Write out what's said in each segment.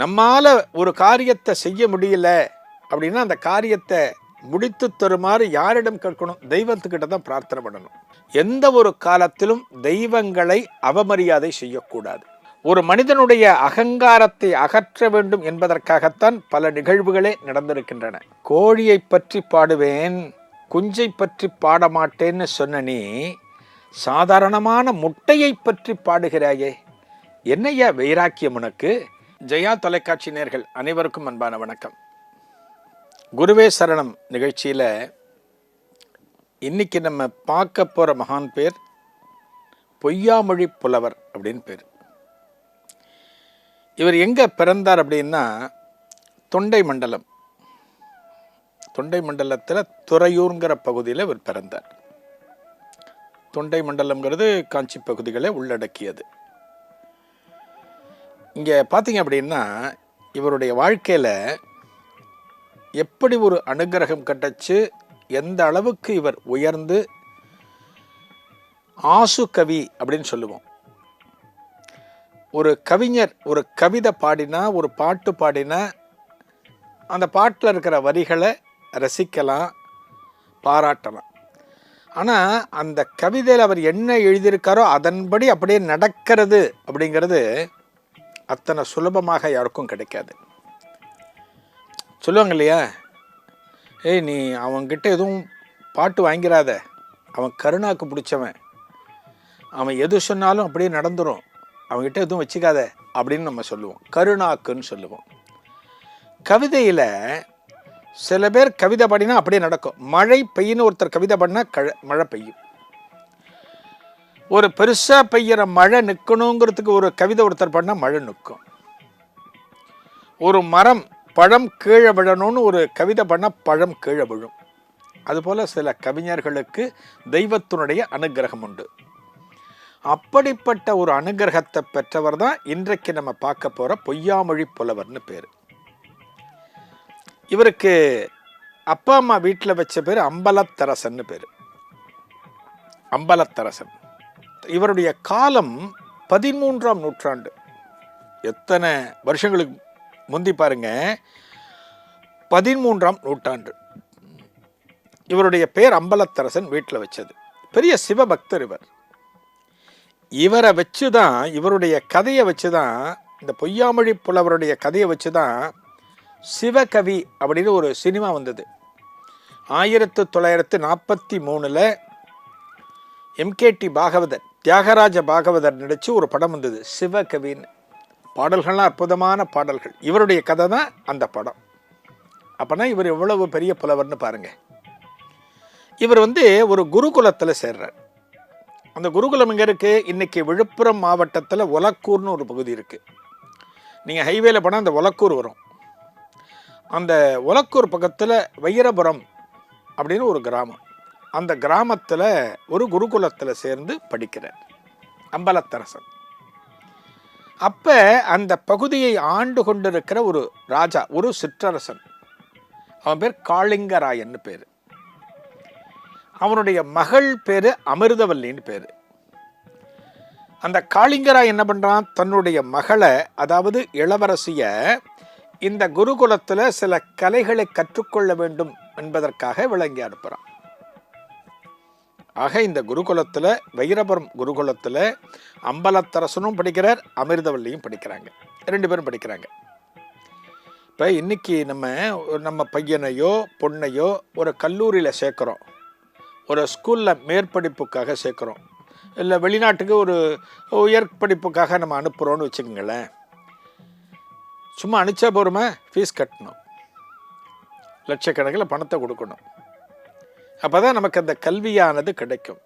நம்மால் ஒரு காரியத்தை செய்ய முடியல அப்படின்னா அந்த காரியத்தை முடித்து தருமாறு யாரிடம் கேட்கணும்? தெய்வத்துக்கிட்ட தான் பிரார்த்தனை பண்ணணும். எந்த ஒரு காலத்திலும் தெய்வங்களை அவமரியாதை செய்யக்கூடாது. ஒரு மனிதனுடைய அகங்காரத்தை அகற்ற வேண்டும் என்பதற்காகத்தான் பல நிகழ்வுகளே நடந்திருக்கின்றன. கோழியை பற்றி பாடுவேன் குஞ்சை பற்றி பாட மாட்டேன்னு சொன்ன நீ சாதாரணமான முட்டையை பற்றி பாடுகிறாயே என்னையா வைராக்கியம் உனக்கு? ஜெயா தொலைக்காட்சி நேர்கள் அனைவருக்கும் அன்பான வணக்கம். குருவே சரணம் நிகழ்ச்சியில் இன்னைக்கு நம்ம பார்க்க போகிற மகான் பேர் பொய்யாமொழி புலவர் அப்படின்னு பேர். இவர் எங்கே பிறந்தார் அப்படின்னா தொண்டை மண்டலம். தொண்டை மண்டலத்தில் துறையூருங்கிற பகுதியில் இவர் பிறந்தார். தொண்டை மண்டலம்ங்கிறது காஞ்சி பகுதிகளை உள்ளடக்கியது. இங்கே பார்த்தீங்க அப்படின்னா இவருடைய வாழ்க்கையில் எப்படி ஒரு அனுகிரகம் கட்டச்சு எந்த அளவுக்கு இவர் உயர்ந்து ஆசு கவி அப்படின்னு சொல்லுவோம். ஒரு கவிஞர் ஒரு கவிதை பாடினா ஒரு பாட்டு பாடினா அந்த பாட்டில் இருக்கிற வரிகளை ரசிக்கலாம் பாராட்டலாம். ஆனால் அந்த கவிதையில் அவர் என்ன எழுதியிருக்காரோ அதன்படி அப்படியே நடக்கிறது அப்படிங்கிறது அத்தனை சுலபமாக யாருக்கும் கிடைக்காது. சொல்லுவாங்க இல்லையா? ஏய் நீ அவன்கிட்ட எதுவும் பாட்டு வாங்கிறாத அவன் கருணாக்கு பிடிச்சவன். அவன் எது சொன்னாலும் அப்படியே நடந்துடும் அவன்கிட்ட எதுவும் வச்சுக்காத அப்படின்னு நம்ம சொல்லுவோம். கருணாக்குன்னு சொல்லுவோம். கவிதையில் சில பேர் கவிதை பாடினா அப்படியே நடக்கும். மழை பெய்யுன்னு ஒருத்தர் கவிதை பாடினா கழ மழை பெய்யும். ஒரு பெருசாக பெய்கிற மழை நிற்கணுங்கிறதுக்கு ஒரு கவிதை ஒருத்தர் பண்ணால் மழை நிற்கும் ஒரு மரம் பழம் கீழே விழணும்னு ஒரு கவிதை பண்ணால் பழம் கீழே விழும். அதுபோல் சில கவிஞர்களுக்கு தெய்வத்தினுடைய அனுகிரகம் உண்டு. அப்படிப்பட்ட ஒரு அனுகிரகத்தை பெற்றவர் தான் இன்றைக்கு நம்ம பார்க்க போகிற பொய்யாமொழி புலவர்னு பேர். இவருக்கு அப்பா அம்மா வீட்டில் வச்ச பேர் அம்பலத்தரசன்னு பேர். அம்பலத்தரசன். இவருடைய காலம் பதிமூன்றாம் நூற்றாண்டு. எத்தனை வருஷங்களுக்கு முந்தி பாருங்க. பதிமூன்றாம் நூற்றாண்டு. இவருடைய பேர் அம்பலத்தரசன் வீட்டில் வச்சது. பெரிய சிவபக்தர் இவர். இவரை வச்சு தான் இவருடைய கதையை வச்சு தான் இந்த பொய்யாமொழி புலவருடைய கதையை வச்சு தான் சிவகவி அப்படின்னு ஒரு சினிமா வந்தது. ஆயிரத்து தொள்ளாயிரத்து நாற்பத்தி மூணில் எம்கேடி பாகவதர் தியாகராஜ பாகவதர் நடித்து ஒரு படம் வந்தது. சிவகவின்னு பாடல்கள்லாம் அற்புதமான பாடல்கள். இவருடைய கதை தான் அந்த படம். அப்போனா இவர் எவ்வளவு பெரிய புலவர்னு பாருங்கள் இவர் வந்து ஒரு குருகுலத்தில் சேர்றார். அந்த குருகுலம் இங்கே இருக்குது இன்றைக்கி விழுப்புரம் மாவட்டத்தில் ஒலக்கூர்னு ஒரு பகுதி இருக்குது நீங்கள் ஹைவேல போனால் அந்த ஒலக்கூர் வரும். அந்த ஒலக்கூர் பக்கத்தில் வைரபுரம் அப்படின்னு ஒரு கிராமம். அந்த கிராமத்தில் ஒரு குருகுலத்தில் சேர்ந்து படிக்கிறார் அம்பலத்தரசன். அப்போ அந்த பகுதியை ஆண்டு கொண்டிருக்கிற ஒரு ராஜா ஒரு சிற்றரசன். அவன் பேர் காளிங்கராயன்னு பேர். அவனுடைய மகள் பேர் அமிர்தவல்லின்னு பேர். அந்த காளிங்கராய் என்ன பண்ணுறான் தன்னுடைய மகளை அதாவது இளவரசியை இந்த குருகுலத்தில் சில கலைகளை கற்றுக்கொள்ள வேண்டும் என்பதற்காக விளங்கி அனுப்புகிறான் ஆக இந்த குருகுலத்தில் வைரபுரம் குருகுலத்தில் அம்பலத்தரசனும் படிக்கிறார் அமிர்தவல்லியும் படிக்கிறாங்க. ரெண்டு பேரும் படிக்கிறாங்க. இப்போ இன்றைக்கி நம்ம நம்ம பையனையோ பொண்ணையோ ஒரு கல்லூரியில் சேர்க்குறோம். ஒரு ஸ்கூலில் மேற்படிப்புக்காக சேர்க்குறோம். இல்லை வெளிநாட்டுக்கு ஒரு உயர் படிப்புக்காக நம்ம அனுப்புகிறோன்னு வச்சுக்கோங்களேன். சும்மா அனுப்பிச்சா போகிறோமா ஃபீஸ் கட்டணும். லட்சக்கணக்கில் பணத்தை கொடுக்கணும். அப்போ தான் நமக்கு அந்த கல்வியானது கிடைக்கும்.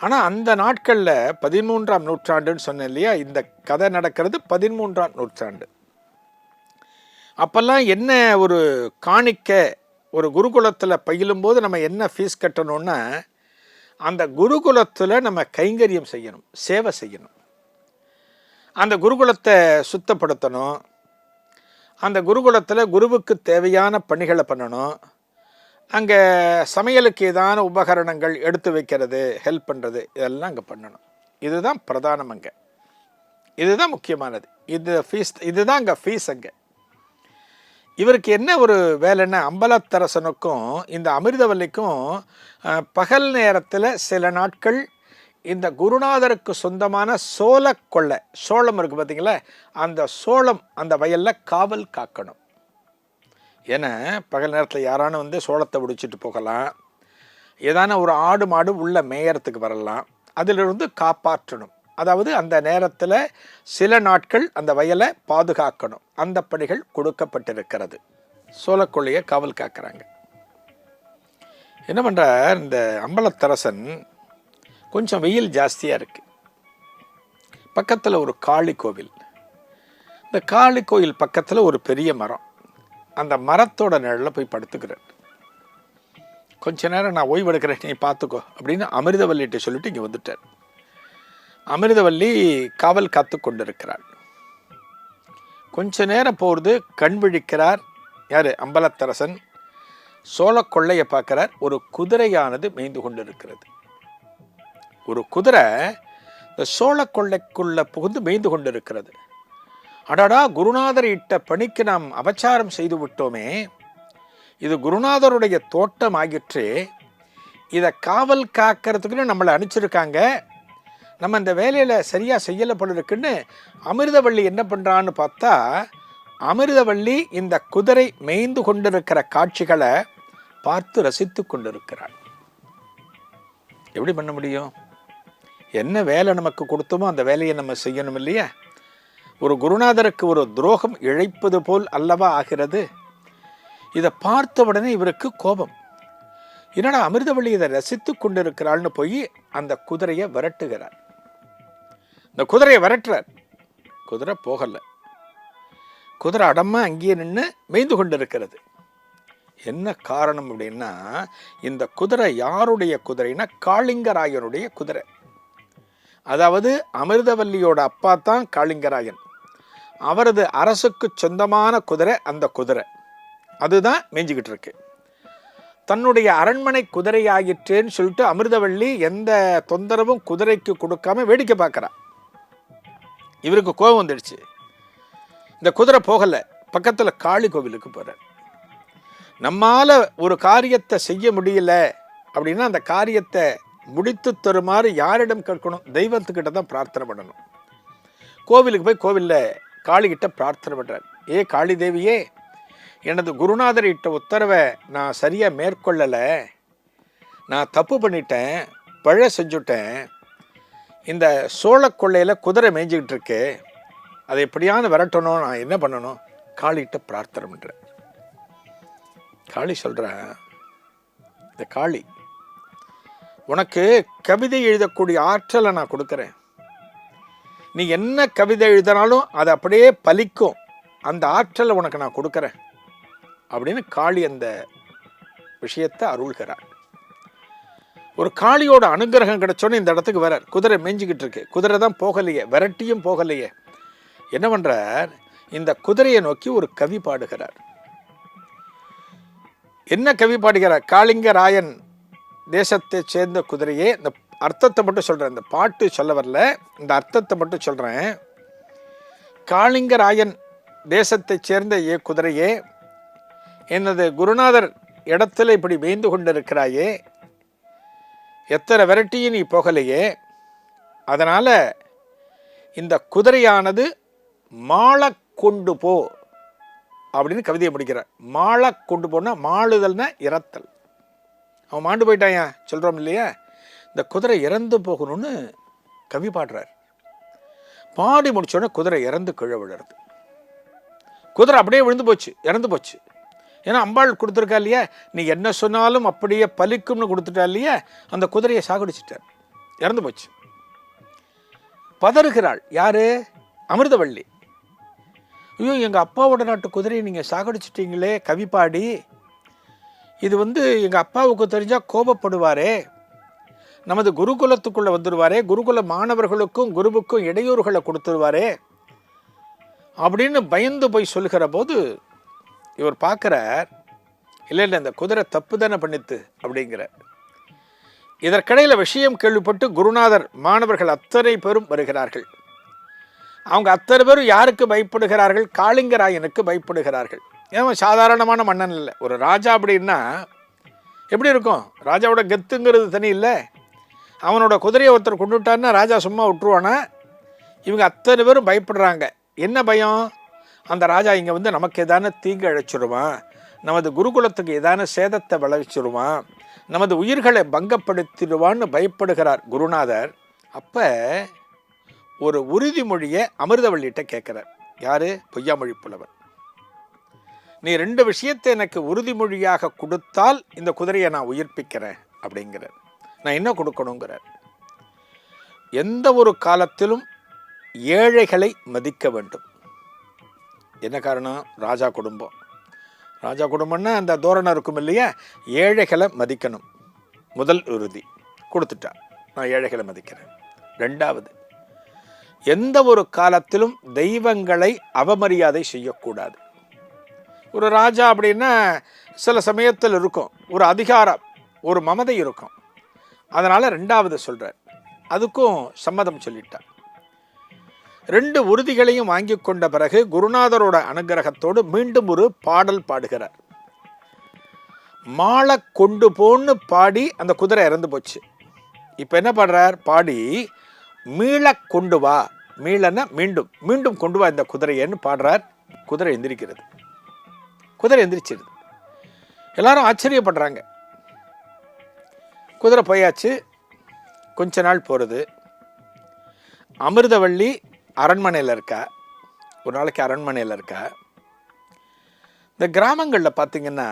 ஆனால் அந்த நாட்களில் பதிமூன்றாம் நூற்றாண்டுன்னு சொன்னேன் இல்லையா? இந்த கதை நடக்கிறது பதிமூன்றாம் நூற்றாண்டு. அப்போல்லாம் என்ன ஒரு காணிக்க ஒரு குருகுலத்தில் பயிலும்போது நம்ம என்ன ஃபீஸ் கட்டணும்னா அந்த குருகுலத்தில் நம்ம கைங்கரியம் செய்யணும் சேவை செய்யணும். அந்த குருகுலத்தை சுத்தப்படுத்தணும். அந்த குருகுலத்தில் குருவுக்கு தேவையான பணிகளை பண்ணணும். அங்கே சமையலுக்கு ஏதான உபகரணங்கள் எடுத்து வைக்கிறது ஹெல்ப் பண்ணுறது இதெல்லாம் அங்கே பண்ணணும். இதுதான் பிரதானம் அங்கே. இதுதான் முக்கியமானது. இது ஃபீஸ் இதுதான் அங்கே ஃபீஸ் அங்கே. இவருக்கு என்ன ஒரு வேலைன்னா அம்பலத்தரசனுக்கும் இந்த அமிர்தவல்லிக்கும் பகல் நேரத்தில் சில நாட்கள் இந்த குருநாதருக்கு சொந்தமான சோள கொள்ளை சோளம் இருக்குது பார்த்தீங்களா அந்த சோளம் அந்த வயலில் காவல் காக்கணும். ஏன்னா பகல் நேரத்தில் யாரானும் வந்து சோளத்தை பிடிச்சிட்டு போகலாம். ஏதான ஒரு ஆடு மாடு உள்ள மேயறத்துக்கு வரலாம். அதிலிருந்து காப்பாற்றணும். அதாவது அந்த நேரத்தில் சில நாட்கள் அந்த வயலை பாதுகாக்கணும். அந்த பணிகள் கொடுக்கப்பட்டிருக்கிறது. சோளக்கொள்ளையை காவல் காக்கிறாங்க. என்ன பண்ணுறார் இந்த அம்பலத்தரசன் கொஞ்சம் வெயில் ஜாஸ்தியாக இருக்குது பக்கத்தில் ஒரு காளி கோவில். இந்த காளி கோயில் பக்கத்தில் ஒரு பெரிய மரம். அந்த மரத்தோட நிழலில் போய் படுத்துக்கிறார் கொஞ்ச நேரம் நான் ஓய்வு எடுக்கிறேன் நீ பார்த்துக்கோ அப்படின்னு அமிர்தவல்லிகிட்ட சொல்லிட்டு இங்கே வந்துட்டார் அமிர்தவல்லி காவல் காத்து கொண்டிருக்கிறாள் கொஞ்ச நேரம் போகிறது கண் விழிக்கிறார் யார்? அம்பலத்தரசன். சோழ கொள்ளையை பார்க்கிறார் ஒரு குதிரையானது மேய்ந்து கொண்டிருக்கிறது. ஒரு குதிரை இந்த சோழ கொள்ளைக்குள்ள புகுந்து மேய்ந்து கொண்டிருக்கிறது. அடடா குருநாதர் இட்ட பணிக்கு நாம் அபச்சாரம் செய்து விட்டோமே இது குருநாதருடைய தோட்டம் ஆகிற்று இதை காவல் காக்கிறதுக்குன்னு நம்மளை அனுப்பிச்சிருக்காங்க. நம்ம இந்த வேலையில் சரியாக செய்யலை போல இருக்குன்னு அமிர்தவள்ளி என்ன பண்ணுறான்னு பார்த்தா அமிர்தவள்ளி இந்த குதிரை மேய்ந்து கொண்டிருக்கிற காட்சிகளை பார்த்து ரசித்து கொண்டிருக்கிறாள். எப்படி பண்ண முடியும்? என்ன வேலை நமக்கு கொடுத்தோமோ அந்த வேலையை நம்ம செய்யணும் இல்லையா? ஒரு குருநாதருக்கு ஒரு துரோகம் இழைப்பது போல் அல்லவா ஆகிறது? இதை பார்த்த உடனே இவருக்கு கோபம். என்னடா அமிர்தவள்ளி இதை ரசித்து கொண்டிருக்கிறாள்னு போய் அந்த குதிரையை விரட்டுகிறார். இந்த குதிரையை விரட்டுறார். குதிரை போகலை. குதிரை அடமா அங்கேயே நின்று மேய்ந்து கொண்டிருக்கிறது. என்ன காரணம் அப்படின்னா இந்த குதிரை யாருடைய குதிரைனா காளிங்கராயனுடைய குதிரை. அதாவது அமிர்தவல்லியோட அப்பா தான் காளிங்கராயன். அவரது அரசுக்கு சொந்தமான குதிரை அந்த குதிரை. அதுதான் மேய்ஞ்சிக்கிட்டு இருக்கு. தன்னுடைய அரண்மனை குதிரையாகிற்றேன்னு சொல்லிட்டு அமிர்தவள்ளி எந்த தொந்தரவும் குதிரைக்கு கொடுக்காம வேடிக்கை பார்க்குறா. இவருக்கு கோபம் வந்துடுச்சு. இந்த குதிரை போகலை. பக்கத்தில் காளி கோவிலுக்கு போகிறார் நம்மால் ஒரு காரியத்தை செய்ய முடியல அப்படின்னா அந்த காரியத்தை முடித்து தருமாறு யாரிடம் கேட்கணும்? தெய்வத்துக்கிட்ட தான் பிரார்த்தனை பண்ணணும். கோவிலுக்கு போய் கோவிலில் காளிகிட்ட பிரார்த்தனை பண்ணுறார் ஏ காளி தேவியே எனது குருநாதர் இட்ட உத்தரவை நான் சரியாக மேற்கொள்ளலை. நான் தப்பு பண்ணிட்டேன் பழ செஞ்சுட்டேன். இந்த சோழ கொள்ளையில் குதிரை மேய்ஞ்சிக்கிட்டு இருக்கு. அதை எப்படியாவது விரட்டணும் நான் என்ன பண்ணணும்? காளிகிட்ட பிரார்த்தனை பண்ணுறேன் காளி சொல்கிறேன் இந்த காளி உனக்கு கவிதை எழுதக்கூடிய ஆற்றலை நான் கொடுக்குறேன். நீ என்ன கவிதை எழுதினாலும் அது அப்படியே பலிக்கும். அந்த ஆற்றலை உனக்கு நான் கொடுக்குறேன். அப்படின்னு காளி அந்த விஷயத்தை அருள்கிறார். ஒரு காளியோட அனுகிரகம் கிடைச்சோன்னே இந்த இடத்துக்கு வரார். குதிரை மேய்ஞ்சிக்கிட்டு இருக்கு. குதிரை தான் போகலையே. விரட்டியும் போகலையே. என்ன பண்ணுறார் இந்த குதிரையை நோக்கி ஒரு கவி பாடுகிறார். என்ன கவி பாடுகிறார்? காளிங்க ராயன் தேசத்தை சேர்ந்த குதிரையே இந்த அர்த்தத்தை மட்டும் சொல்கிறேன் இந்த பாட்டு சொல்ல வரல. இந்த அர்த்தத்தை மட்டும் சொல்கிறேன் காளிங்கராயன் தேசத்தைச் சேர்ந்த ஏ குதிரையே எனது குருநாதர் இடத்துல இப்படி மேய்ந்து கொண்டிருக்கிறாயே எத்தனை விரட்டியும் நீ போகலையே. அதனால் இந்த குதிரையானது மாலை கொண்டு போ அப்படின்னு கவிதையை முடிக்கிறார். மாலை கொண்டு போனால் மாளுதல்னா இறத்தல் அவன் மாண்டு போயிட்டாயா சொல்கிறோம் இல்லையா? இந்த குதிரை இறந்து போகணும்னு கவி பாடுறார். பாடி முடிச்சோடனே குதிரை இறந்து கீழே விழுறது. குதிரை அப்படியே விழுந்து போச்சு இறந்து போச்சு. ஏன்னா அம்பாள் கொடுத்துருக்கா இல்லையா? நீ என்ன சொன்னாலும் அப்படியே பலிக்கும்னு கொடுத்துட்டா இல்லையா? அந்த குதிரையை சாகடிச்சிட்டார். இறந்து போச்சு. பதறுகிறாள். யாரு? அமிர்தவள்ளி. ஐயோ எங்கள் அப்பாவோட நாட்டு குதிரையை நீங்கள் சாகடிச்சிட்டீங்களே கவிப்பாடி இது வந்து எங்கள் அப்பாவுக்கு தெரிஞ்சால் கோபப்படுவாரே. நமது குருகுலத்துக்குள்ளே வந்துடுவாரே குருகுல மாணவர்களுக்கும் குருவுக்கும் இடையூறுகளை கொடுத்துருவாரே. அப்படின்னு பயந்து போய் சொல்கிற போது இவர் பார்க்குறார் இல்லை இல்லை இந்த குதிரை தப்பு தானே பண்ணித்து அப்படிங்கிற இதற்கிடையில் விஷயம் கேள்விப்பட்டு குருநாதர் மாணவர்கள் அத்தனை பேரும் வருகிறார்கள். அவங்க அத்தனை பேரும் யாருக்கு பயப்படுகிறார்கள்? காளிங்கராயனுக்கு பயப்படுகிறார்கள். ஏன் சாதாரணமான மன்னன் இல்லை. ஒரு ராஜா அப்படின்னா எப்படி இருக்கும்? ராஜாவோட கெத்துங்கிறது தனி இல்லை. அவனோட குதிரையை ஒருத்தர் கொண்டுட்டான்னா ராஜா சும்மா விட்டுருவானா? இவங்க அத்தனை பேரும் பயப்படுறாங்க. என்ன பயம்? அந்த ராஜா இங்கே வந்து நமக்கு எதான தீங்கு அழைச்சிருவான் நமது குருகுலத்துக்கு எதான சேதத்தை விளைவிச்சிருவான்? நமது உயிர்களை பங்கப்படுத்திடுவான்னு பயப்படுகிறார் குருநாதர். அப்போ ஒரு உறுதிமொழியை அமிர்தவள்ளிகிட்ட கேட்குறார். யார்? பொய்யாமொழி புலவர். நீ ரெண்டு விஷயத்தை எனக்கு உறுதிமொழியாக கொடுத்தால் இந்த குதிரையை நான் உயிர்ப்பிக்கிறேன் அப்படிங்கிறார். நான் என்ன கொடுக்கணுங்கிறார். எந்த ஒரு காலத்திலும் ஏழைகளை மதிக்க வேண்டும். என்ன காரணம்? ராஜா குடும்பம். ராஜா குடும்பம்னா அந்த தோரணம் இருக்கும் இல்லையா? ஏழைகளை மதிக்கணும். முதல் உறுதி. கொடுத்துட்டா. நான் ஏழைகளை மதிக்கிறேன். ரெண்டாவது எந்த ஒரு காலத்திலும் தெய்வங்களை அவமரியாதை செய்யக்கூடாது. ஒரு ராஜா அப்படின்னா சில சமயத்தில் இருக்கும். ஒரு அதிகாரம் ஒரு மமதை இருக்கும். அதனால் ரெண்டாவது சொல்கிறார் அதுக்கும் சம்மதம் சொல்லிட்டார். ரெண்டு உறுதிகளையும் வாங்கி கொண்ட பிறகு குருநாதரோட அனுகிரகத்தோடு மீண்டும் ஒரு பாடல் பாடுகிறார். மாலை கொண்டு போன்னு பாடி அந்த குதிரை இறந்து போச்சு. இப்போ என்ன பாடுறார்? பாடி மீள கொண்டு வா. மீளன மீண்டும் மீண்டும் கொண்டு வா இந்த குதிரையன்னு பாடுறார். குதிரை எந்திரிக்கிறது. குதிரை எந்திரிச்சிருது. எல்லாரும் ஆச்சரியப்படுறாங்க. குதிரை போயாச்சு. கொஞ்ச நாள் போகிறது அமிர்தவள்ளி அரண்மனையில் இருக்கா. ஒரு நாளைக்கு அரண்மனையில் இருக்கா. இந்த கிராமங்களில் பார்த்திங்கன்னா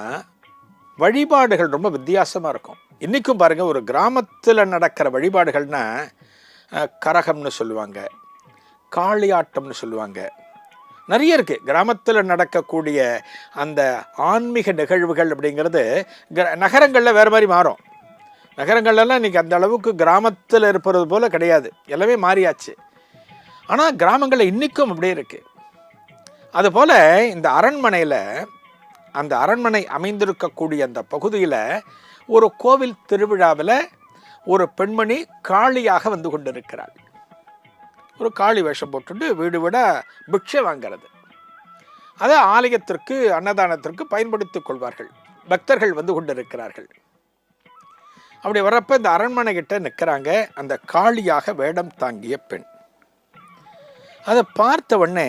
வழிபாடுகள் ரொம்ப வித்தியாசமாக இருக்கும். இன்றைக்கும் பாருங்கள் ஒரு கிராமத்தில் நடக்கிற வழிபாடுகள்னா கரகம்னு சொல்லுவாங்க. காளியாட்டம்னு சொல்லுவாங்க. நிறைய இருக்குது கிராமத்தில் நடக்கக்கூடிய அந்த ஆன்மீக நிகழ்வுகள் அப்படிங்கிறது நகரங்களில் வேறு மாதிரி மாறும். நகரங்கள்லாம் இன்றைக்கி அந்த அளவுக்கு கிராமத்தில் இருப்பது போல் கிடையாது. எல்லாமே மாறியாச்சு. ஆனால் கிராமங்களில் இன்றைக்கும் அப்படியே இருக்குது அதுபோல் இந்த அரண்மனையில் அந்த அரண்மனை அமைந்திருக்கக்கூடிய அந்த பகுதியில் ஒரு கோவில் திருவிழாவில் ஒரு பெண்மணி காளியாக வந்து கொண்டிருக்கிறாள். ஒரு காளி வேஷம் போட்டுட்டு வீடு விட பிக்ஷை வாங்கிறது. அதை ஆலயத்திற்கு அன்னதானத்திற்கு பயன்படுத்திக் கொள்வார்கள். பக்தர்கள் வந்து கொண்டிருக்கிறார்கள். அப்படி வர்றப்ப இந்த அரண்மனை கிட்ட நிற்கிறாங்க அந்த காளியாக வேடம் தாங்கிய பெண். அதை பார்த்த உடனே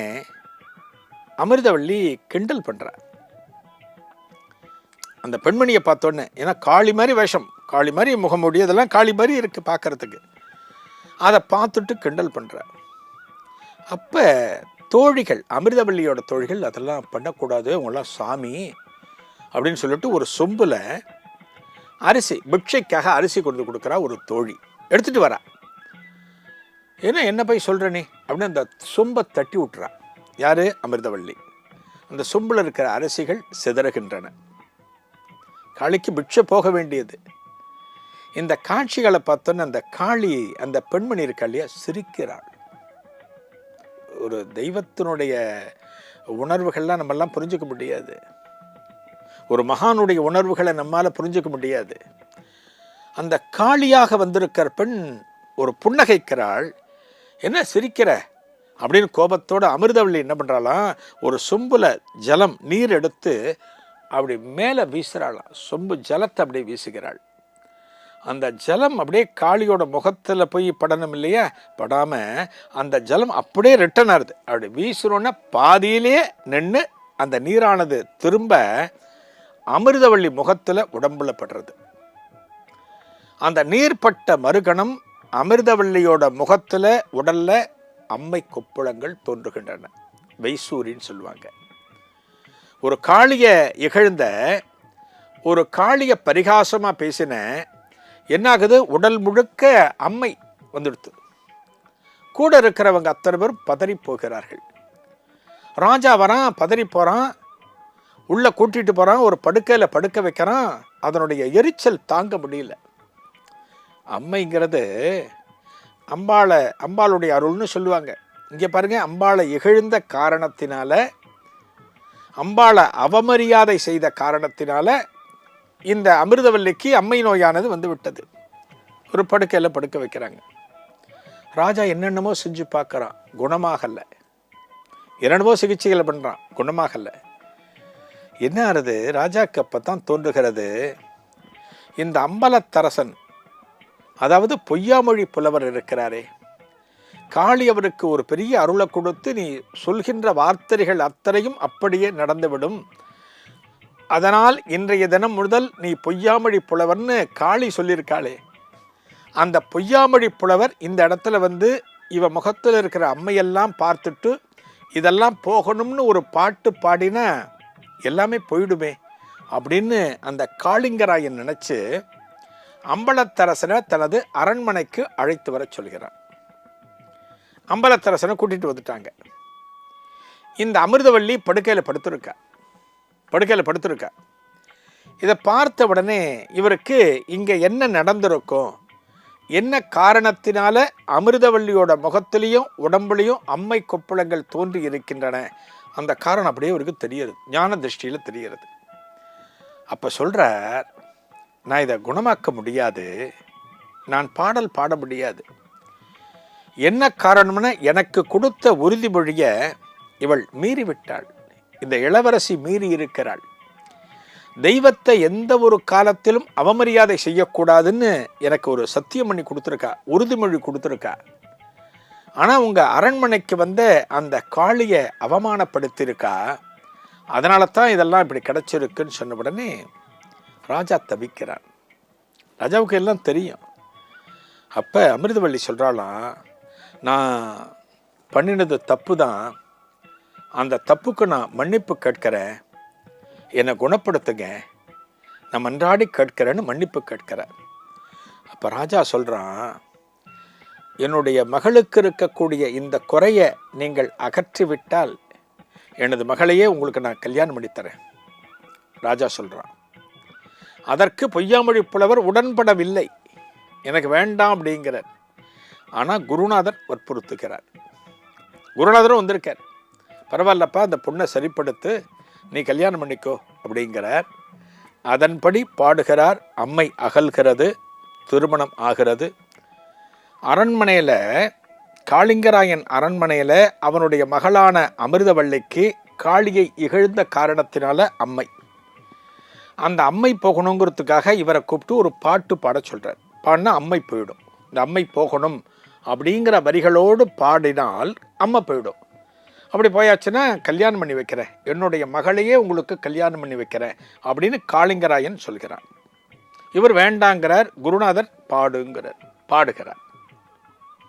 அமிர்தவள்ளி கிண்டல் பண்றா. அந்த பெண்மணியை பார்த்தோன்னே ஏன்னா காளி மாதிரி வேஷம் காளி மாதிரி முகமுடி இதெல்லாம் காளி மாதிரி இருக்குது பார்க்குறதுக்கு. அதை பார்த்துட்டு கிண்டல் பண்றா. அப்போ தோழிகள் அமிர்தவள்ளியோட தோழிகள் அதெல்லாம் பண்ணக்கூடாது அவங்களாம் சாமி அப்படின்னு சொல்லிட்டு ஒரு சொம்பில் அரிசி பிக்ஷைக்காக அரிசி கொண்டு கொடுக்குறா ஒரு தோழி. எடுத்துட்டு வரா. ஏன்னா என்ன போய் சொல்கிறனே அப்படின்னு அந்த சொம்பை தட்டி விட்டுறா. யாரு? அமிர்தவள்ளி. அந்த சொம்பில் இருக்கிற அரிசிகள் சிதறுகின்றன. காளிக்கு பிக்ஷை போக வேண்டியது. இந்த காட்சிகளை பார்த்தோன்னே அந்த காளி அந்த பெண்மணி இருக்கா இல்லையா சிரிக்கிறாள். ஒரு தெய்வத்தினுடைய உணர்வுகள்லாம் நம்மெல்லாம் புரிஞ்சுக்க முடியாது. ஒரு மகானுடைய உணர்வுகளை நம்மால் புரிஞ்சுக்க முடியாது. அந்த காளியாக வந்திருக்கிற பெண் ஒரு புன்னகைக்கிறாள். என்ன சிரிக்கிற? அப்படின்னு கோபத்தோட அமிர்தவள்ளி என்ன பண்ணுறாளாம் ஒரு சொம்புல ஜலம் நீர் எடுத்து அப்படி மேலே வீசுகிறாளாம் சொம்பு ஜலத்தை அப்படியே வீசுகிறாள். அந்த ஜலம் அப்படியே காளியோட முகத்தில் போய் படணும் இல்லையா? படாமல் அந்த ஜலம் அப்படியே ரிட்டர்ன் ஆகுது. அப்படி வீசுகிறோன்னா பாதியிலேயே நின்று அந்த நீரானது திரும்ப அமிர்தவள்ளி முகத்தில் உடம்புல படுறது. அந்த நீர்பட்ட மறுகணம் அமிர்தவள்ளியோட முகத்தில் உடல்ல அம்மை கொப்புளங்கள் தோன்றுகின்றன. வைசூரின்னு சொல்லுவாங்க. ஒரு காளியை இகழ்ந்த ஒரு காளியை பரிகாசமாக பேசின என்னாகுது? உடல் முழுக்க அம்மை வந்துடுத்து. கூட இருக்கிறவங்க அத்தனை பேரும் பதறி போகிறார்கள். ராஜா வரான் பதறி போகிறான் உள்ளே கூட்டிகிட்டு போகிறான் ஒரு படுக்கையில் படுக்க வைக்கிறான் அதனுடைய எரிச்சல் தாங்க முடியல. அம்மைங்கிறது அம்பாளை அம்பாளுடைய அருள்னு சொல்லுவாங்க. இங்கே பாருங்கள் அம்பாளை இகழ்ந்த காரணத்தினால அம்பாளை அவமரியாதை செய்த காரணத்தினால இந்த அமிர்தவல்லிக்கு அம்மை நோயானது வந்து விட்டது ஒரு படுக்கையில் படுக்க வைக்கிறாங்க. ராஜா என்னென்னமோ செஞ்சு பார்க்குறான் குணமாகலை. என்னென்னமோ சிகிச்சைகளை பண்ணுறான் குணமாகலை. என்ன ஆறுது ராஜாக்கு அப்போ தான் தோன்றுகிறது. இந்த அம்பலத்தரசன் அதாவது பொய்யாமொழி புலவர் இருக்கிறாரே. காளி அவருக்கு ஒரு பெரிய அருளை கொடுத்து நீ சொல்கின்ற வார்த்தைகள் அத்தனையும் அப்படியே நடந்துவிடும். அதனால் இன்றைய தினம் முதல் நீ பொய்யாமொழி புலவர்னு காளி சொல்லியிருக்காளே. அந்த பொய்யாமொழி புலவர் இந்த இடத்துல வந்து இவ முகத்தில் இருக்கிற அம்மையெல்லாம் பார்த்துட்டு இதெல்லாம் போகணும்னு ஒரு பாட்டு பாடினா எல்லாமே போயிடுமே அப்படின்னு அந்த காளிங்கராயன் நினச்சி அம்பலத்தரசனை தனது அரண்மனைக்கு அழைத்து வர சொல்கிறான். அம்பலத்தரசனை கூட்டிகிட்டு வந்துட்டாங்க. இந்த அமிர்தவள்ளி படுக்கையில் படுத்திருக்கா. படுக்கையில் படுத்திருக்கா. இதை பார்த்த உடனே இவருக்கு இங்கே என்ன நடந்திருக்கும் என்ன காரணத்தினால அமிர்தவள்ளியோட முகத்திலையும் உடம்புலையும் அம்மை கொப்பளங்கள் தோன்றி இருக்கின்றன அந்த காரணம் அப்படியே இவருக்கு தெரியுது. ஞான திருஷ்டியில் தெரிகிறது. அப்போ சொல்கிறார் நான் இதை குணமாக்க முடியாது. நான் பாடல் பாட முடியாது. என்ன காரணம்னா எனக்கு கொடுத்த உறுதிமொழியை இவள் மீறிவிட்டாள். இந்த இளவரசி மீறி இருக்கிறாள். தெய்வத்தை எந்த ஒரு காலத்திலும் அவமரியாதை செய்யக்கூடாதுன்னு எனக்கு ஒரு சத்தியம் பண்ணி கொடுத்துருக்கா உறுதிமொழி கொடுத்துருக்கா. ஆனால் உங்கள் அரண்மனைக்கு வந்த அந்த காளியை அவமானப்படுத்தியிருக்கா? அதனால தான் இதெல்லாம் இப்படி கிடச்சிருக்குன்னு சொன்ன உடனே ராஜா தவிக்கிறான் ராஜாவுக்கு எல்லாம் தெரியும். அப்போ அமிர்தவள்ளி சொல்கிறாலாம் நான் பண்ணினது தப்பு தான் அந்த தப்புக்கு நான் மன்னிப்பு கேட்கிறேன். என்னை குணப்படுத்துங்க. நான் மன்றாடி கேட்கிறேன்னு மன்னிப்பு கேட்கிறேன் அப்போ ராஜா சொல்கிறான் என்னுடைய மகளுக்கு இருக்கக்கூடிய இந்த குறையை நீங்கள் அகற்றிவிட்டால் எனது மகளையே உங்களுக்கு நான் கல்யாணம் பண்ணித்தரேன் ராஜா சொல்கிறான் அதற்கு பொய்யாமொழி புலவர் உடன்படவில்லை. எனக்கு வேண்டாம் அப்படிங்கிறார். ஆனால் குருநாதர் வற்புறுத்துகிறார். குருநாதரும் வந்திருக்கார். பரவாயில்லப்பா அந்த பொண்ணை சரிப்படுத்து நீ கல்யாணம் பண்ணிக்கோ அப்படிங்கிறார். அதன்படி பாடுகிறார். அம்மை அகல்கிறது திருமணம் ஆகிறது. அரண்மனையில் காளிங்கராயன் அரண்மனையில் அவனுடைய மகளான அமிர்தவள்ளிக்கு காளியை இகழ்ந்த காரணத்தினால அம்மை. அந்த அம்மை போகணுங்கிறதுக்காக இவரை கூப்பிட்டு ஒரு பாட்டு பாட சொல்கிறார் பாடினா அம்மை போயிடும். இந்த அம்மை போகணும் அப்படிங்கிற வரிகளோடு பாடினால் அம்மை போயிடும். அப்படி போயாச்சுன்னா கல்யாணம் பண்ணி வைக்கிறேன். என்னுடைய மகளையே உங்களுக்கு கல்யாணம் பண்ணி வைக்கிறேன் அப்படின்னு காளிங்கராயன் சொல்கிறார் இவர் வேண்டாங்கிறார் குருநாதர் பாடுங்கிறார் பாடுகிறார்.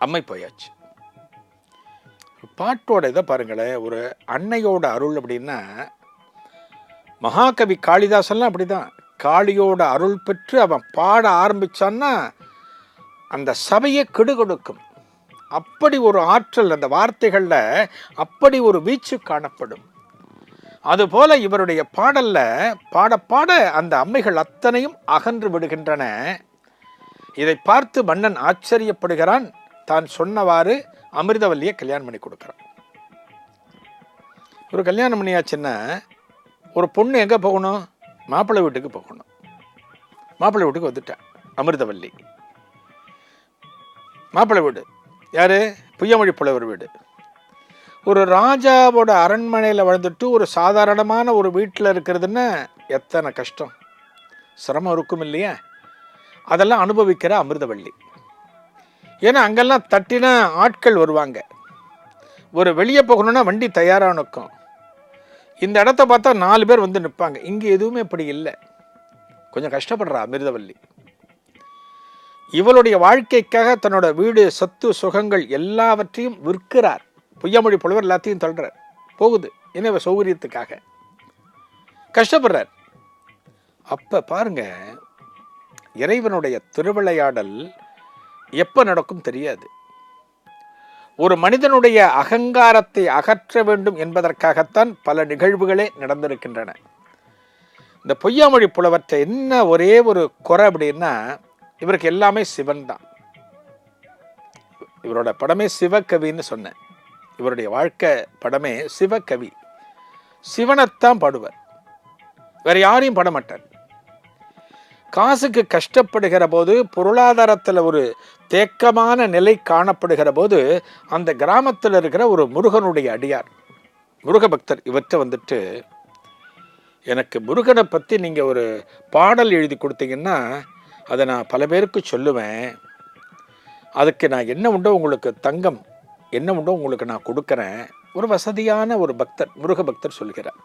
அம்மை போயாச்சு பாட்டோட இதை பாருங்களேன் ஒரு அன்னையோட அருள் அப்படின்னா மகாகவி காளிதாசன்லாம் அப்படிதான். காளியோட அருள் பெற்று அவன் பாட ஆரம்பிச்சான்னா அந்த சபையை கெடுகொடுக்கும் அப்படி ஒரு ஆற்றல் அந்த வார்த்தைகளில் அப்படி ஒரு வீச்சு காணப்படும். அதுபோல இவருடைய பாடலில் பாட பாட அந்த அம்மைகள் அத்தனையும் அகன்று விடுகின்றன. இதை பார்த்து மன்னன் ஆச்சரியப்படுகிறான். தான் சொன்னவாறு அமிர்தவல்லியை கல்யாணம் பண்ணி கொடுக்குறான். ஒரு கல்யாணம் பண்ணியாச்சுன்னா ஒரு பொண்ணு எங்கே போகணும்? மாப்பிள்ளை வீட்டுக்கு போகணும். மாப்பிள்ளை வீட்டுக்கு வந்துட்டேன் அமிர்தவல்லி. மாப்பிள்ளை வீடு. யார்? புய்யமொழி புலவர் வீடு. ஒரு ராஜாவோட அரண்மனையில் வளர்ந்துட்டு ஒரு சாதாரணமான ஒரு வீட்டில் இருக்கிறதுன்னா எத்தனை கஷ்டம். சிரமம் இருக்கும் இல்லையா? அதெல்லாம் அனுபவிக்கிற அமிர்தவள்ளி ஏன்னா அங்கெல்லாம் தட்டின ஆட்கள் வருவாங்க. ஒரு வெளியே போகணுன்னா வண்டி தயாராக நிற்கும் இந்த இடத்த பார்த்தா நாலு பேர் வந்து நிற்பாங்க. இங்கே எதுவுமே இப்படி இல்லை. கொஞ்சம் கஷ்டப்படுறா அமிர்தவல்லி. இவளுடைய வாழ்க்கைக்காக தன்னோட வீடு சொத்து சுகங்கள் எல்லாவற்றையும் விற்கிறார். பொய்யாமொழி புலவர் எல்லாத்தையும் தள்ளுறார். போகுது. என்ன சௌகரியத்துக்காக? கஷ்டப்படுறார். அப்போ பாருங்க இறைவனுடைய திருவிளையாடல் எப்போ நடக்கும் தெரியாது. ஒரு மனிதனுடைய அகங்காரத்தை அகற்ற வேண்டும் என்பதற்காகத்தான் பல நிகழ்வுகளே நடந்திருக்கின்றன. இந்த பொய்யாமொழி புலவற்றை என்ன ஒரே ஒரு குறை அப்படின்னா இவருக்கு எல்லாமே சிவன் தான். இவரோட படமே சிவகவின்னு சொன்னேன். இவருடைய வாழ்க்கை படமே சிவகவி. சிவனைத்தான் பாடுவார். வேற யாரையும் பாட மாட்டார் காசுக்கு கஷ்டப்படுகிற போது பொருளாதாரத்தில் ஒரு தேக்கமான நிலை காணப்படுகிற போது அந்த கிராமத்தில் இருக்கிற ஒரு முருகனுடைய அடியார் முருக பக்தர் இவற்றை வந்துட்டு எனக்கு முருகனை பற்றி நீங்கள் ஒரு பாடல் எழுதி கொடுத்தீங்கன்னா அதை நான் பல பேருக்கு சொல்லுவேன். அதுக்கு நான் என்ன உண்டோ உங்களுக்கு தங்கம் என்ன உண்டோ உங்களுக்கு நான் கொடுக்குறேன். ஒரு வசதியான ஒரு பக்தர் முருக பக்தர் சொல்கிறார்.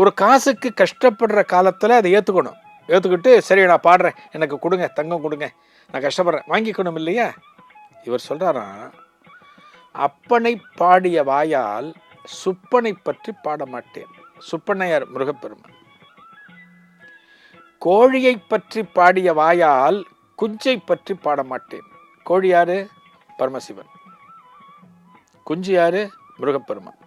ஒரு காசுக்கு கஷ்டப்படுற காலத்தில் அதை ஏற்றுக்கணும் ஏற்றுக்கிட்டு சரி நான் பாடுறேன். எனக்கு கொடுங்க தங்கம் கொடுங்க. நான் கஷ்டப்படுறேன். வாங்கிக்கணும் இல்லையா இவர் சொல்கிறாராம் அப்பனை பாடிய வாயால் சுப்பனை பற்றி பாட மாட்டேன். சுப்பனையார் முருகப்பெருமான். கோழியை பற்றி பாடிய வாயால் குஞ்சை பற்றி பாட மாட்டேன். கோழி யாரு? பரமசிவன். குஞ்சு யாரு? முருகப்பெருமான்.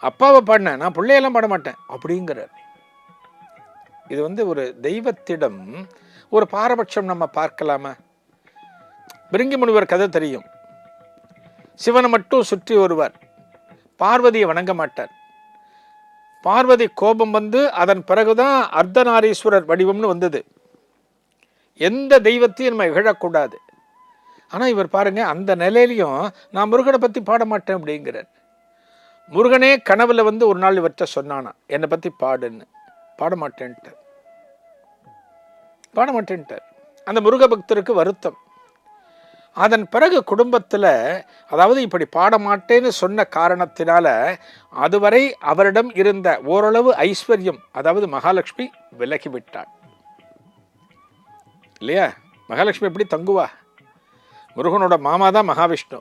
அப்பாவை பாடினேன் நான் பிள்ளையெல்லாம் பாட மாட்டேன். அப்படிங்கிறார். இது வந்து ஒரு தெய்வத்திடம் ஒரு பாரபட்சம் நம்ம பார்க்கலாமா? பிரிங்கி முனிவர் கதை தெரியும். சிவனை மட்டும் சுற்றி வருவார் பார்வதியை வணங்க மாட்டார். பார்வதி கோபம் வந்து அதன் பிறகுதான் அர்த்தநாரீஸ்வரர் வடிவம்னு வந்தது. எந்த தெய்வத்தையும் நம்ம இகழக்கூடாது. ஆனால் இவர் பாருங்க அந்த நிலையிலையும் நான் முருகனை பற்றி பாட மாட்டேன் அப்படிங்கிறார். முருகனே கனவுல வந்து ஒரு நாள் இவர்கிட்ட சொன்னானா என்னை பற்றி பாடுன்னு. பாடமாட்டேன்ட்டு பாட மாட்டேன்ட்டார் அந்த முருக பக்தருக்கு வருத்தம். அதன் பிறகு குடும்பத்தில் அதாவது இப்படி பாட மாட்டேன்னு சொன்ன காரணத்தினால அதுவரை அவரிடம் இருந்த ஓரளவு ஐஸ்வர்யம் அதாவது மகாலட்சுமி விலகி விட்டாள் இல்லையா? மகாலட்சுமி எப்படி தங்குவா? முருகனோட மாமா தான் மகாவிஷ்ணு.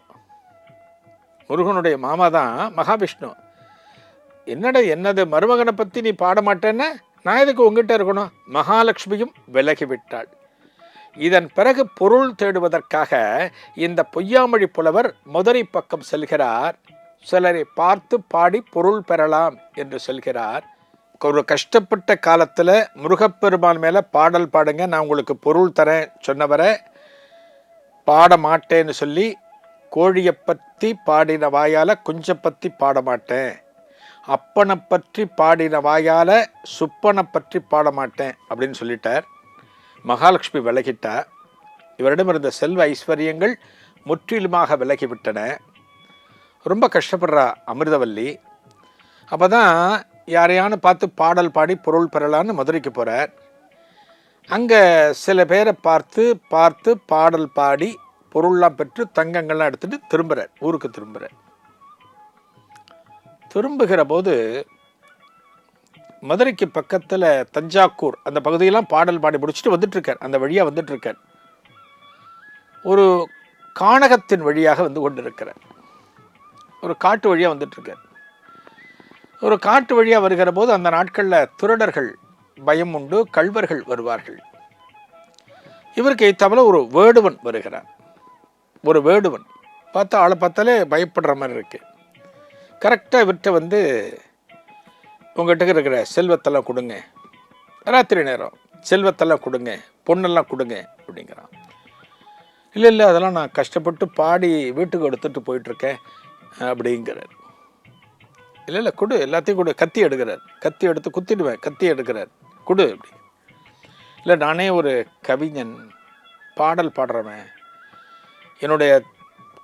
முருகனுடைய மாமா தான் மகாவிஷ்ணு. என்னடா என்னது? மருமகனை பற்றி நீ பாடமாட்டேன்னா? நான் எதுக்கு உங்ககிட்ட இருக்கணும்? மகாலட்சுமியும் விலகி விட்டாள் இதன் பிறகு பொருள் தேடுவதற்காக இந்த பொய்யாமொழி புலவர் மதுரை பக்கம் செல்கிறார். சிலரை பார்த்து பாடி பொருள் பெறலாம் என்று சொல்கிறார். ஒரு கஷ்டப்பட்ட காலத்தில் முருகப்பெருமான் மேலே பாடல் பாடுங்க நான் உங்களுக்கு பொருள் தரேன் சொன்னவரை பாட மாட்டேன்னு சொல்லி கோழியை பற்றி பாடின வாயால் குஞ்சை பற்றி பாட மாட்டேன். அப்பனை பற்றி பாடின வாயால் சுப்பனை பற்றி பாட மாட்டேன் அப்படின்னு சொல்லிட்டார். மகாலட்சுமி விலகிட்டா. இவரிடம் இருந்த செல்வ ஐஸ்வர்யங்கள் முற்றிலுமாக விலகிவிட்டன. ரொம்ப கஷ்டப்படுறா அமிர்தவல்லி. அப்போ தான் யாரையானு பார்த்து பாடல் பாடி பொருள் பெறலான்னு மதுரைக்கு போகிறார் அங்கே சில பேரை பார்த்து பார்த்து பாடல் பாடி பொருள்லாம் பெற்று தங்கங்கள்லாம் எடுத்துகிட்டு திரும்புகிறார் ஊருக்கு திரும்புகிறார் திரும்புகிற போது மதுரைக்கு பக்கத்தில் தஞ்சாக்கூர் அந்த பகுதியெல்லாம் பாடல் பாடி முடிச்சுட்டு வந்துட்டுருக்கார். அந்த வழியாக வந்துட்டுருக்கார். ஒரு கானகத்தின் வழியாக வந்து கொண்டிருக்கிறார். ஒரு காட்டு வழியாக வந்துட்டுருக்கார். ஒரு காட்டு வழியாக வருகிற போது அந்த நாட்களில் திருடர்கள் பயம் உண்டு கள்வர்கள் வருவார்கள். இவருக்கு தவிர ஒரு வேடுவன் வருகிறார். ஒரு வேடுவன். பார்த்தா ஆளை பார்த்தாலே பயப்படுற மாதிரி இருக்குது கரெக்டாக இவர்கிட்ட வந்து உங்கள்கிட்ட இருக்கிற செல்வத்தெல்லாம் கொடுங்க. ராத்திரி நேரம் செல்வத்தெல்லாம் கொடுங்க பொண்ணெல்லாம் கொடுங்க அப்படிங்கிறான். இல்லை இல்லை அதெல்லாம் நான் கஷ்டப்பட்டு பாடி வீட்டுக்கு எடுத்துகிட்டு போயிட்டுருக்கேன் அப்படிங்கிறார். இல்லை இல்லை கொடு எல்லாத்தையும் கொடு கத்தி எடுக்கிறார். கத்தி எடுத்து குத்திடுவேன் கத்தி எடுக்கிறார். கொடு அப்படி. இல்லை நானே ஒரு கவிஞன் பாடல் பாடுறவன். என்னுடைய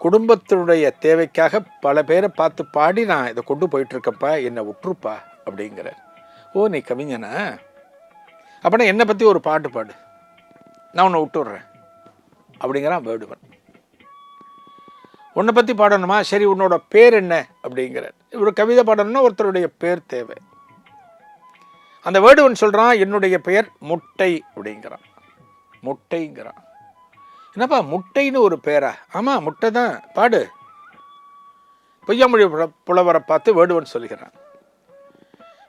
குடும்பத்தினுடைய தேவைக்காக பல பேரை பார்த்து பாடி நான் இதை கொண்டு போயிட்டுருக்கப்பா என்னை விட்டுருப்பா அப்படிங்கிற ஓ நீ கவிஞனா? அப்படின்னா என்னை பற்றி ஒரு பாட்டு பாடு. நான் உன்னை விட்டுடுறேன் அப்படிங்கிறான் வேடுவன். உன்னை பற்றி பாடணுமா? சரி உன்னோட பேர் என்ன? அப்படிங்கிறார். ஒரு கவிதை பாடணும்னா ஒருத்தருடைய பேர் தேவை. அந்த வேடுவன் சொல்கிறான் என்னுடைய பெயர் முட்டை அப்படிங்கிறான். முட்டைங்கிறான். என்னப்பா முட்டைன்னு ஒரு பேரா? ஆமாம் முட்டை தான். பாடு. பொய்யாமொழி புல- புலவரை பார்த்து வேடுவன் சொல்கிறான்.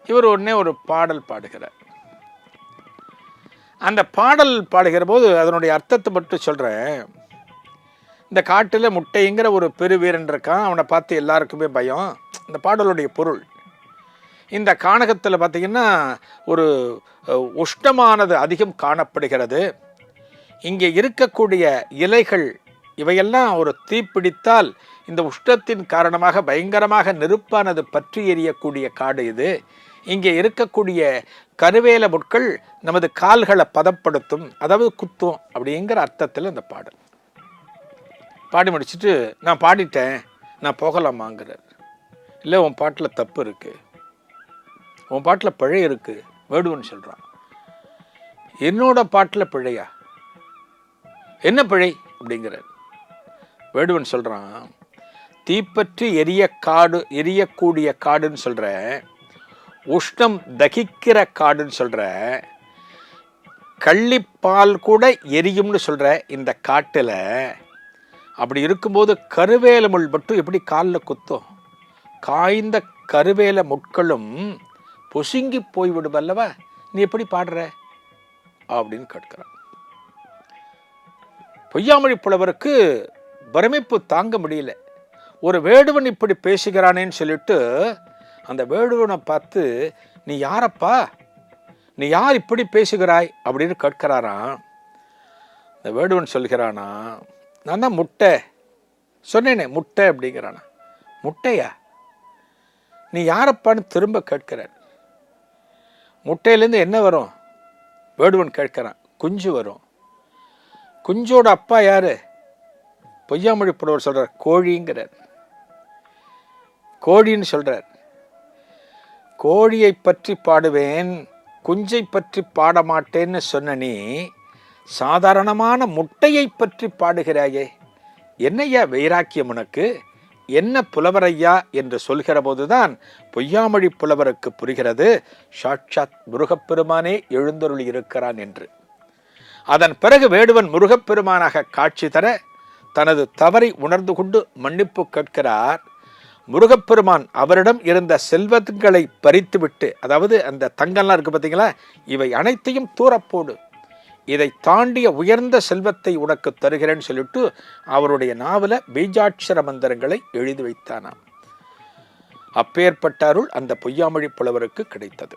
இவர் உடனே ஒரு பாடல் பாடுகிறார். அந்த பாடல் பாடுகிற போது அதனுடைய அர்த்தத்தை மட்டும் சொல்கிறேன் இந்த காட்டில் முட்டைங்கிற ஒரு பெருவீரன் இருக்கான். அவனை பார்த்து எல்லாருக்குமே பயம். இந்த பாடலுடைய பொருள். இந்த காணகத்தில் பார்த்தீங்கன்னா ஒரு உஷ்ணமானது அதிகம் காணப்படுகிறது. இங்கே இருக்கக்கூடிய இலைகள் இவையெல்லாம் ஒரு தீப்பிடித்தால் இந்த உஷ்ணத்தின் காரணமாக பயங்கரமாக நெருப்பானது பற்றி எரியக்கூடிய காடு இது. இங்கே இருக்கக்கூடிய கருவேல முட்கள் நமது கால்களை பதப்படுத்தும் அதாவது குத்தும் அப்படிங்கிற அர்த்தத்தில் இந்த பாடல். பாடி முடிச்சுட்டு நான் பாடிட்டேன் நான் போகலாமாங்கிறார். இல்லை உன் பாட்டில் தப்பு இருக்குது உன் பாட்டில் பிழை இருக்கு வேடுவன் சொல்கிறான் என்னோட பாட்டில் பிழையா? என்ன பிழை? அப்படிங்கிறார். வேடுவன் சொல்கிறான் தீப்பற்றி எரிய காடு எரியக்கூடிய காடுன்னு சொல்கிற உஷ்ணம் தகிக்கிற காடுன்னு சொல்கிற கள்ளிப்பால் கூட எரியும்னு சொல்கிற இந்த காட்டில் அப்படி இருக்கும்போது கருவேல முள் மட்டும் எப்படி காலில் குத்தும்? காய்ந்த கருவேல முட்களும் பொசுங்கி போய்விடும் அல்லவா? நீ எப்படி பாடுற? அப்படின்னு கேட்கிறான். பொய்யாமொழி புலவருக்கு பிரமிப்பு தாங்க முடியல. ஒரு வேடுவன் இப்படி பேசுகிறானேன்னு சொல்லிட்டு அந்த வேடுவனை பார்த்து நீ யாரப்பா? நீ யார் இப்படி பேசுகிறாய்? அப்படின்னு கேட்கிறாராம். இந்த வேடுவன் சொல்கிறானா நான் தான் முட்டை. சொன்னேனே முட்டை அப்படிங்கிறானா. முட்டையா? நீ யாரப்பான்னு திரும்ப கேட்கிறார். முட்டையிலேருந்து என்ன வரும்? வேடுவன் கேட்கிறான். குஞ்சு வரும். குஞ்சோட அப்பா யாரு? பொய்யாமொழி புலவர் சொல்றார் கோழிங்கிறார். கோழின்னு சொல்றார். கோழியை பற்றி பாடுவேன் குஞ்சை பற்றி பாட மாட்டேன்னு சொன்ன நீ சாதாரணமான முட்டையை பற்றி பாடுகிறாயே. என்னையா வைராக்கியம் உனக்கு? என்ன புலவரையா என்று சொல்கிற போதுதான் பொய்யாமொழி புலவருக்கு புரிகிறது. சாட்சாத் முருகப்பெருமானே எழுந்தருள் இருக்கிறான் என்று. அதன் பிறகு வேடுவன் முருகப்பெருமானாக காட்சி தர தனது தவறை உணர்ந்து கொண்டு மன்னிப்பு கேட்கிறார். முருகப்பெருமான் அவரிடம் இருந்த செல்வங்களை பறித்துவிட்டு அதாவது அந்த தங்கம்லாம் இருக்கு பார்த்தீங்களா இவை அனைத்தையும் தூரப்போடு இதை தாண்டிய உயர்ந்த செல்வத்தை உனக்கு தருகிறேன்னு சொல்லிட்டு அவருடைய நாவல பீஜாட்சர மந்திரங்களை எழுதி வைத்தானாம். அப்பேற்பட்ட அருள் அந்த பொய்யாமொழி புலவருக்கு கிடைத்தது.